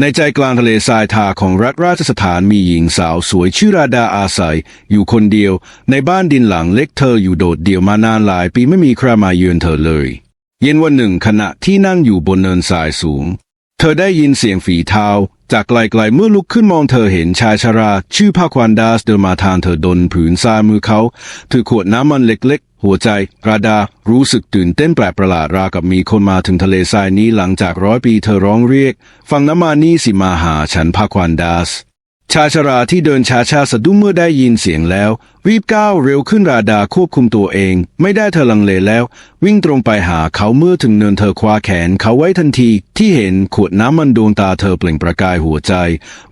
ในใจกลางทะเลทรายทาของรัฐราชสถานมีหญิงสาวสวยชื่อราดาอาศัย อยู่คนเดียว ในบ้านดินหลังเล็กเธออยู่โดดเดี่ยวมานานหลายปีไม่มีใครมาเยือนเธอเลย เย็นวันหนึ่งขณะที่นั่งอยู่บนเนินทรายสูง เธอได้ยินเสียงฝีเท้า จากไกลๆเมื่อลุกขึ้นมองเธอเห็นชายชรา ชื่อพาควันดาสเดินมาทางเธอดนผืนทรายมือเขาถือขวดน้ำมันเล็กๆ หัวใจราดารู้สึกตื่นเต้นแปลกประหลาดราวกับมีคนมาถึงทะเลทรายนี้หลังจากร้อยปีเธอร้องเรียก ฟังน้ำมานี่สิมาหาฉันพาควันดาส ชาชราที่เดินช้าๆสะดุ้งเมื่อได้ยินเสียงแล้ว รีบก้าวเร็วขึ้นราดาควบคุมตัวเอง ไม่ได้เธอลังเลแล้ว วิ่งตรงไปหาเขาเมื่อถึงเนินเธอคว้าแขนเขาไว้ทันที ที่เห็นขวดน้ำมันดวงตาเธอเปล่งประกายหัวใจ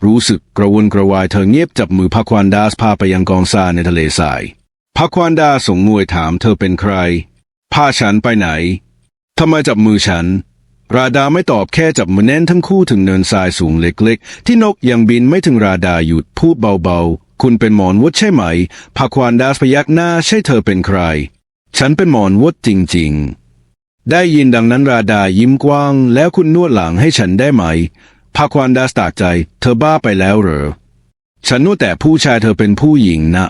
รู้สึกกระวนกระวายเธอเงียบจับมือพักควันดาสพาไปยังกองทราในทะเลทรายพักควันดาส่งมวยถามเธอเป็นใครพาฉันไปไหนทำไมจับมือฉัน ราดาไม่ตอบแค่จับมือแน่นทั้งคู่ถึงเนินทรายสูงเล็กๆ ที่นกยังบินไม่ถึงราดาหยุดพูดเบาๆ คุณเป็นหมอนวดใช่ไหมพาควานดาสพยักหน้าใช่เธอเป็นใคร ฉันเป็นหมอนวดจริงๆ ได้ยินดังนั้นราดายิ้มกว้าง แล้วคุณนวดหลังให้ฉันได้ไหมพาควานดาสตากใจ เธอบ้าไปแล้วเหรอ ฉันนวดแต่ผู้ชายเธอเป็นผู้หญิงนะ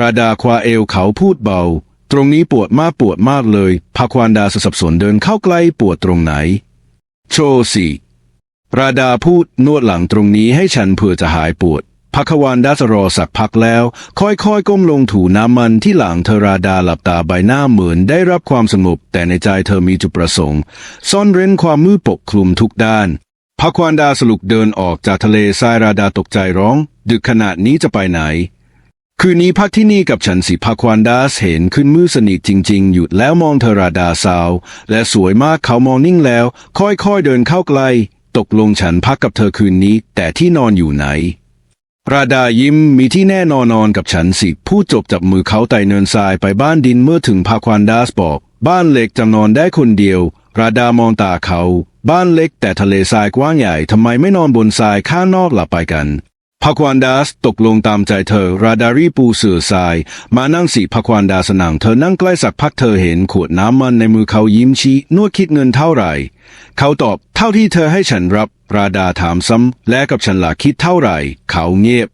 ราดาควาเอวเขาพูดเบา ตรงนี้ปวดมากปวดมากเลยพาควานดาสับสนเดินเข้าใกล้ปวดตรงไหน โชสิราดาพูดนวดหลังตรงนี้ให้ฉันเผื่อจะหายปวดพักวานดาสรอสักพักแล้ว ค่อยๆ ก้มลงถูน้ำมันที่หลังเธอราดาหลับตาใบหน้าเหมือนได้รับความสงบ แต่ในใจเธอมีจุดประสงค์ ซ่อนเร้นความมืดปกคลุมทุกด้านพักวานดาสลุกเดินออกจากทะเลทรายราดาตกใจร้อง ดึกขนาดนี้จะไปไหน คืนนี้พักที่นี่กับฉันสิพักควันดาสเห็นขึ้นมือสนิทจริง ๆ หยุดแล้วมองเธอราดาสาว และสวยมากเขามองนิ่งแล้ว ค่อยๆเดินเข้าใกล้ตกลงฉันพักกับเธอคืนนี้ แต่ที่นอนอยู่ไหน ราดายิ้มมีที่แน่นอนนอนกับฉันสิพูดจบจับมือเขาไต่เนินทรายไปบ้านดินเมื่อถึงพาควันดาสบอก บ้านเล็กจำนอนได้คนเดียว ราดามองตาเขา บ้านเล็กแต่ทะเลทรายกว้างใหญ่ทำไมไม่นอนบนทรายข้างนอกหลับไปกัน พควันดาสตกลงตามใจเธอ ราดารีปูเสือทราย มานั่งสิพควันดาสนั่งเธอนั่งใกล้สักพักเธอเห็นขวดน้ำมันในมือเขายิ้มชี้นวดคิดเงินเท่าไหร่ เขาตอบเท่าที่เธอให้ฉันรับ ราดาถามซ้ำ และกับฉันล่ะคิดเท่าไหร่ เขาเงียบ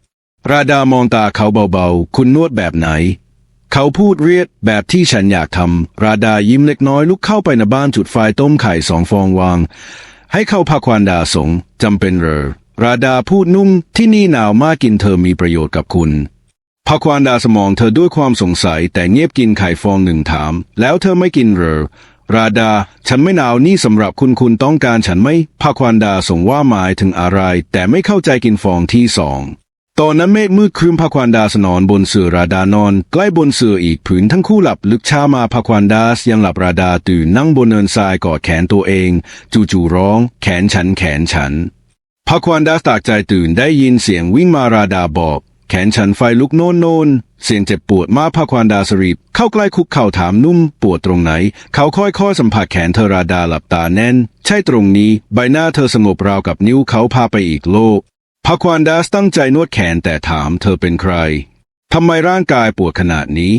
ราดามองตาเขาเบาๆ คุณนวดแบบไหน เขาพูดเรียดแบบที่ฉันอยากทำราดายิ้มเล็กน้อยลุกเข้าไปในบ้านจุดไฟต้มไข่สองฟองวางให้เข้าพักควันดาสงจำเป็นเหรอ ราดาพูดนุ่มที่นี่หนาวมากกินเธอมีประโยชน์กับคุณพักควันดาสมองเธอด้วยความสงสัยแต่เงียบกินไข่ฟองหนึ่งถาม แล้วเธอไม่กินเหรอราดา ฉันไม่หนาวนี่สำหรับคุณคุณต้องการฉันไหมพักควันดาส่งว่าหมายถึงอะไร แต่ไม่เข้าใจกินฟองที่สองตอนนั้นเมฆมืดครึ้มพาควันดาสนอนบนเสื่อราดานอน ใกล้บนเสื่ออีกผืนทั้งคู่หลับลึกช้ามาพาควันดาสยังหลับราดาตื่นนั่งบนเนินทรายกอดแขนตัวเอง จู่ๆร้อง แขนฉันแขนฉัน พาควันดาสตากใจตื่นได้ยินเสียงวิ่งมาราดาบอก แขนฉันไฟลุกโน่นโนนเสียงเจ็บปวดมากพาควันดาสรีบเข้าใกล้คุกเข่าถามนุ่มปวดตรงไหน เขาค่อยๆสัมผัสแขนเธอราดาหลับตาแน่น ใช่ตรงนี้ ใบหน้าเธอสงบราวกับนิ้วเขาพาไปอีกโลกพาควานดาสตั้งใจนวดแขนแต่ถามเธอเป็นใครทำไมร่างกายปวดขนาดนี้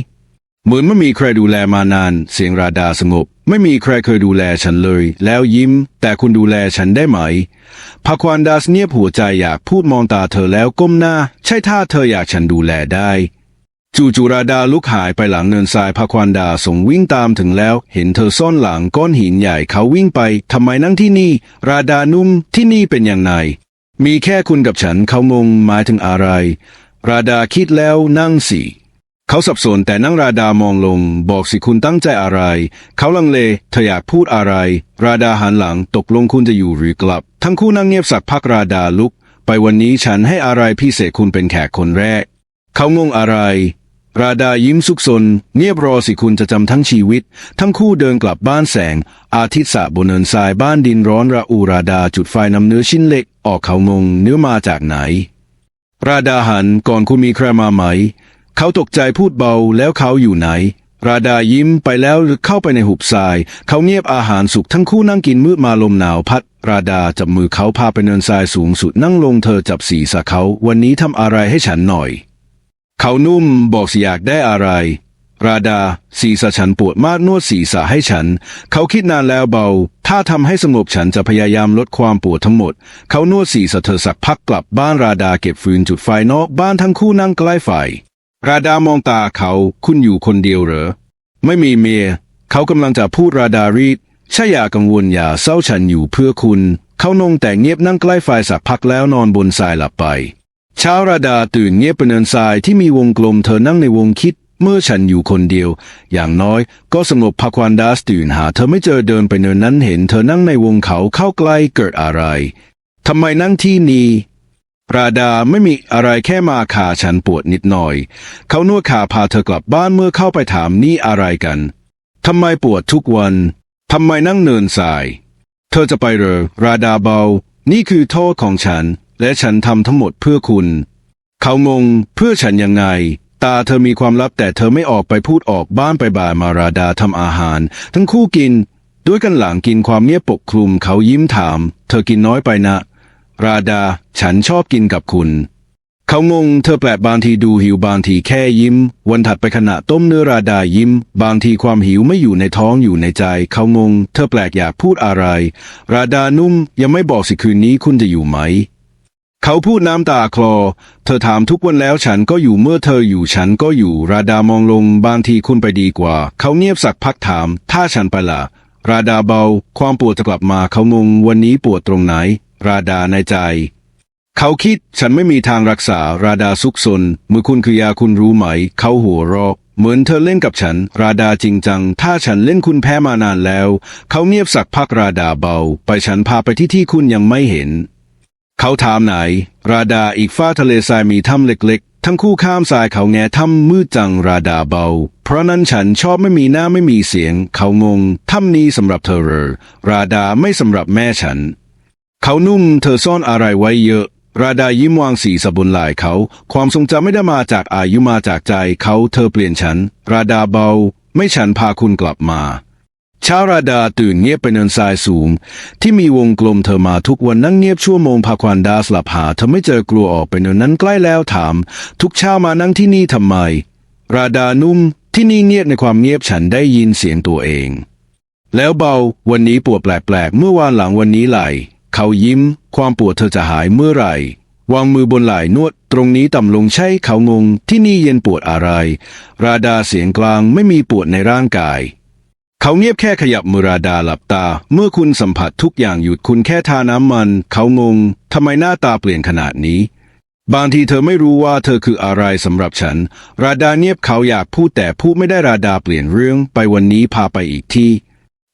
เหมือนไม่มีใครดูแลมานาน เสียงราดาสงบ ไม่มีใครเคยดูแลฉันเลย แล้วยิ้ม แต่คุณดูแลฉันได้ไหมพาควานดาสเงียบหัวใจอยากพูดมองตาเธอแล้วก้มหน้า ใช่ท่าเธออยากฉันดูแลได้ จู่จูราดาลุกหายไปหลังเนินทรายพาควานดาส่งวิ่งตามถึงแล้ว เห็นเธอซ่อนหลังก้อนหินใหญ่เขาวิ่งไปทำไมนั่งที่นี่ ราดานุ่มที่นี่เป็นอย่างไรมีแค่คุณกับฉันเขางงหมายถึงอะไร ราดาคิดแล้วนั่งสิ เขาสับสนแต่นั่งราดามองลง บอกสิคุณตั้งใจอะไร เขาลังเลเธออยากพูดอะไร ราดาหันหลังตกลงคุณจะอยู่หรือกลับ ทั้งคู่นั่งเงียบสักพักราดาลุก ไปวันนี้ฉันให้อะไรพิเศษคุณเป็นแขกคนแรก เขางงอะไร ราดายิ้มสุกสน เงียบรอสิคุณจะจำทั้งชีวิต ทั้งคู่เดินกลับบ้านแสง อาทิตย์สะบนเนินทรายบ้านดินร้อนระอูราดาจุดไฟนำเนื้อชิ้นเล็ก ออกเขางงเนื้อมาจากไหน ราดาหันก่อนคุณมีใครมาไหม เขาตกใจพูดเบาแล้วเขาอยู่ไหน ราดายิ้มไปแล้วเข้าไปในหุบทราย เขาเงียบอาหารสุกทั้งคู่นั่งกินมืดมาลมหนาวพัด ราดาจับมือเขาพาไปเนินทรายสูงสุดนั่งลงเธอจับศีรษะเขา วันนี้ทำอะไรให้ฉันหน่อย เขานุ่มบอกสิอยากได้อะไร ราดาศีรษะฉันปวดมากนวดศีรษะให้ฉัน เขาคิดนานแล้วเบา ถ้าทำให้สงบฉันจะพยายามลดความปวดทั้งหมด เขานวดศีรษะเธอสักพักกลับบ้านราดาเก็บฟืนจุดไฟนอกบ้านทั้งคู่นั่งใกล้ไฟ ราดามองตาเขาคุณอยู่คนเดียวเหรอ ไม่มีเมีย เขากำลังจะพูดราดารีดใช่อย่ากังวลอย่าเศร้าฉันอยู่เพื่อคุณ เขานงแต่เงียบนั่งใกล้ไฟสักพักแล้วนอนบนทรายหลับไป เช้าราดาตื่นเงียบไปเนินทรายที่มีวงกลมเธอนั่งในวงคิด เมื่อฉันอยู่คนเดียว อย่างน้อยก็สงบพาควันดาสตื่นหา เธอไม่เจอเดินไปเนินนั้นเห็น เธอนั่งในวงเขาเข้าใกล้เกิดอะไรทำไมนั่งที่นี้ ราดาไม่มีอะไรแค่มาขาฉันปวดนิดหน่อย เขานวดขาพาเธอกลับบ้านเมื่อเข้าไปถามนี่อะไรกันทำไมปวดทุกวันทำไมนั่งเนินสาย เธอจะไปเหรอราดาเบา นี่คือโทษของฉัน และฉันทำทั้งหมดเพื่อคุณ เขางงเพื่อฉันยังไง ตาเธอมีความลับแต่เธอไม่ออกไปพูดออกบ้านไปบ่ายมาราดาทำอาหาร ทั้งคู่กิน ด้วยกันหลังกินความเงียบปกคลุมเขายิ้มถาม เธอกินน้อยไปนะ ราดา ฉันชอบกินกับคุณ เขางงเธอแปลกบางทีดูหิวบางทีแค่ยิ้ม วันถัดไปขณะต้มเนื้อราดายิ้ม บางทีความหิวไม่อยู่ในท้องอยู่ในใจ เขางง เธอแปลกอยากพูดอะไร ราดานุ่มยังไม่บอกสิคืนนี้คุณจะอยู่ไหมเขาพูดน้ำตาคลอ เธอถามทุกวันแล้วฉันก็อยู่เมื่อเธออยู่ฉันก็อยู่ราดามองลงบางทีคุณไปดีกว่า เขาเงียบสักพักถาม ถ้าฉันไปละราดาเบา ความปวดจะกลับมาเขางงวันนี้ปวดตรงไหน ราดาในใจ เขาคิดฉันไม่มีทางรักษาราดาซุกซนเมื่อคุณคือยาคุณรู้ไหม เขาหัวเราะเหมือนเธอเล่นกับฉัน ราดาจริงจัง ถ้าฉันเล่นคุณแพ้มานานแล้ว เขาเงียบสักพักราดาเบา ไปฉันพาไปที่ที่คุณยังไม่เห็น เขาถามไหน ราดาอีกฝ้าทะเลทรายมีถ้ำเล็กๆ ทั้งคู่ข้ามทรายเขาแง่ถ้ำมืดจังราดาเบา เพราะนั้นฉันชอบไม่มีหน้าไม่มีเสียง เขางงถ้ำนี้สำหรับเธอเหรอราดาไม่สำหรับแม่ฉัน เขานุ่มเธอซ่อนอะไรไว้เยอะ ราดายิ้มวางสีสบนไหล่เขา ความทรงจำไม่ได้มาจากอายุมาจากใจเขาเธอเปลี่ยนฉัน ราดาเบา ไม่ฉันพาคุณกลับมาเช้าราดาตื่นเงียบไปเนินทรายสูง ที่มีวงกลมเธอมาทุกวันนั่งเงียบชั่วโมงพาควันดาสลับหาเธอไม่เจอกลัวออกไปเนินนั้นใกล้แล้วถาม ทุกเช้ามานั่งที่นี่ทำไม ราดานุ่มที่นี่เงียบในความเงียบฉันได้ยินเสียงตัวเอง แล้วเบาวันนี้ปวดแปลกๆเมื่อวานหลังวันนี้ไหล เขายิ้ม ความปวดเธอจะหายเมื่อไหร่ วางมือบนไหล่นวดตรงนี้ต่ำลงใช่เขางงที่นี่เย็นปวดอะไร ราดาเสียงกลางไม่มีปวดในร่างกาย เขาเงียบแค่ขยับมือราดาหลับตา เมื่อคุณสัมผัสทุกอย่างหยุดคุณแค่ทาน้ำมัน เขางงทำไมหน้าตาเปลี่ยนขนาดนี้ บางทีเธอไม่รู้ว่าเธอคืออะไรสำหรับฉัน ราดาเงียบเขาอยากพูดแต่พูดไม่ได้ราดาเปลี่ยนเรื่องไปวันนี้พาไปอีกที่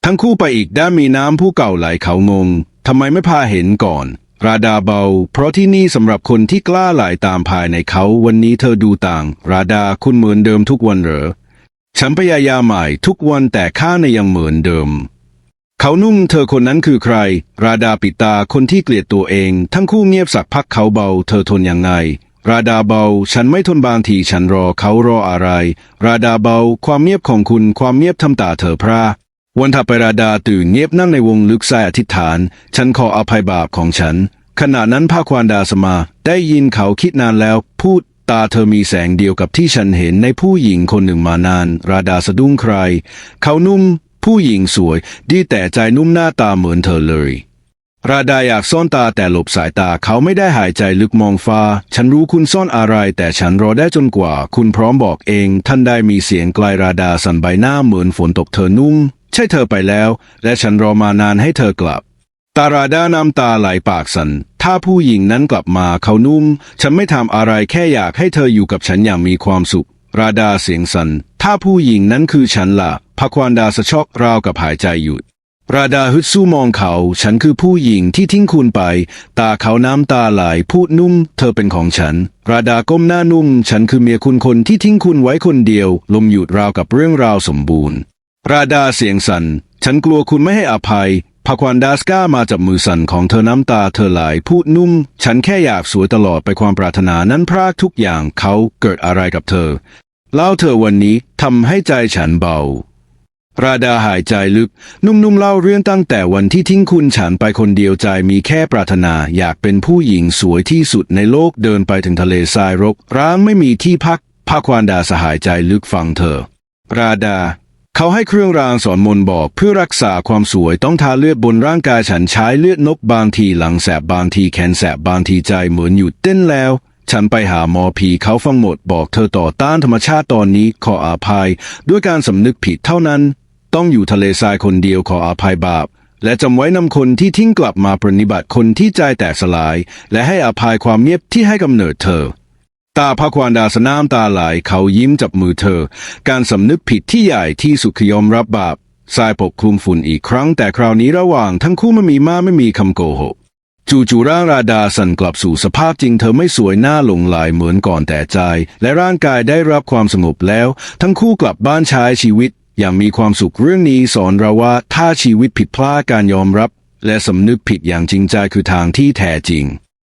ทั้งคู่ไปอีกด้านมีน้ำผู้เก่าไหลเขางง ทำไมไม่พาเห็นก่อน ราดาเบา เพราะที่นี่สำหรับคนที่กล้าไหลตามภายในเขาวันนี้เธอดูต่าง ราดาคุณเหมือนเดิมทุกวันเหรอ ฉันพยายามใหม่ทุกวันแต่ข้าในยังเหมือนเดิม เขานุ่มเธอคนนั้นคือใคร ราดาปิตาคนที่เกลียดตัวเอง ทั้งคู่เงียบสักพักเขาเบา เธอทนยังไงราดาเบา ฉันไม่ทนบางทีฉันรอเขารออะไร ราดาเบา ความเงียบของคุณความเงียบทำตาเธอพร่า วันถัดไปราดาตื่นเงียบนั่งในวงลึกใส่อธิษฐาน ฉันขออภัยบาปของฉัน ขณะนั้นพระควานดาสมา ได้ยินเขาคิดนานแล้ว พูดตาเธอมีแสงเดียวกับที่ฉันเห็นในผู้หญิงคนหนึ่งมานาน ราดาสะดุ้งใคร เขานุ่ม ผู้หญิงสวย ดีแต่ใจนุ่มหน้าตาเหมือนเธอเลย ราดาอยากซ่อนตาแต่หลบสายตาเขาไม่ได้หายใจลึกมองฟ้า ฉันรู้คุณซ่อนอะไร แต่ฉันรอได้จนกว่า คุณพร้อมบอกเอง ท่านได้มีเสียงไกลราดาสั่นใบหน้าเหมือนฝนตกเธอนุ่ง ใช่เธอไปแล้ว และฉันรอมานานให้เธอกลับ ตาราดาน้ำตาไหลปากสัน ถ้าผู้หญิงนั้นกลับมาเขานุ่ม ฉันไม่ทำอะไรแค่อยากให้เธออยู่กับฉันอย่างมีความสุข ราดาเสียงสัน่นถ้าผู้หญิงนั้นคือฉันละ่ะพควานดาสะชอกราวกับหายใจหยุด ราดาฮึดสู้มองเขา ฉันคือผู้หญิงที่ทิ้งคุณไป ตาเขาน้ำตาไหลพูดนุ่ม เธอเป็นของฉัน ราดาก้มหน้านุ่ม ฉันคือเมียคุณคนที่ทิ้งคุณไว้คนเดียว ลมหยุดราวกับเรื่องราวสมบูรณ์ ราดาเสียงสัน่น ฉันกลัวคุณไม่ให้อภัยพาควันดาสก้ามาจับมือสั่นของเธอน้ำตาเธอไหลพูดนุ่ม ฉันแค่อยากสวยตลอดไปความปรารถนานั้นพรากทุกอย่างเขาเกิดอะไรกับเธอ เล่าเธอวันนี้ทำให้ใจฉันเบา ราดาหายใจลึก นุ่มๆเล่าเรื่องตั้งแต่วันที่ทิ้งคุณฉันไปคนเดียวใจมีแค่ปรารถนาอยากเป็นผู้หญิงสวยที่สุดในโลกเดินไปถึงทะเลทรายรก ร้างไม่มีที่พักพาควานดาสหายใจลึกฟังเธอ ราดา เขาให้เครื่องรางสอนมนบอกเพื่อรักษาความสวยต้องทาเลือดบนร่างกายฉันใช้เลือดนกบางทีหลังแสบบางทีแขนแสบบางทีใจเหมือนหยุดเต้นแล้ว ฉันไปหาหมอผีเขาฟังหมดบอกเธอต่อต้านธรรมชาติตอนนี้ขออาภัย ด้วยการสำนึกผิดเท่านั้น ต้องอยู่ทะเลทรายคนเดียวขออาภัยบาป และจำไว้นำคนที่ทิ้งกลับมาปรนิบัติคนที่ใจแตกสลาย และให้อภัยความเงียบที่ให้กำเนิดเธอ ตาพระควานดาสน้ำตาไหลเขายิ้มจับมือเธอ การสำนึกผิดที่ใหญ่ที่สุดคือยอมรับบาปทรายปกคลุมฝุ่นอีกครั้ง แต่คราวนี้ระหว่างทั้งคู่ไม่มีมาไม่มีคำโกหกจู่ๆร่างราดาสั่นกลับสู่สภาพจริงเธอไม่สวยหน้าหลงไหลเหมือนก่อนแต่ใจ และร่างกายได้รับความสงบแล้ว ทั้งคู่กลับบ้านใช้ชีวิต อย่างมีความสุขเรื่องนี้สอนเราว่าถ้าชีวิตผิดพลาดการยอมรับ และสำนึกผิดอย่างจริงใจคือทางที่แท้จริง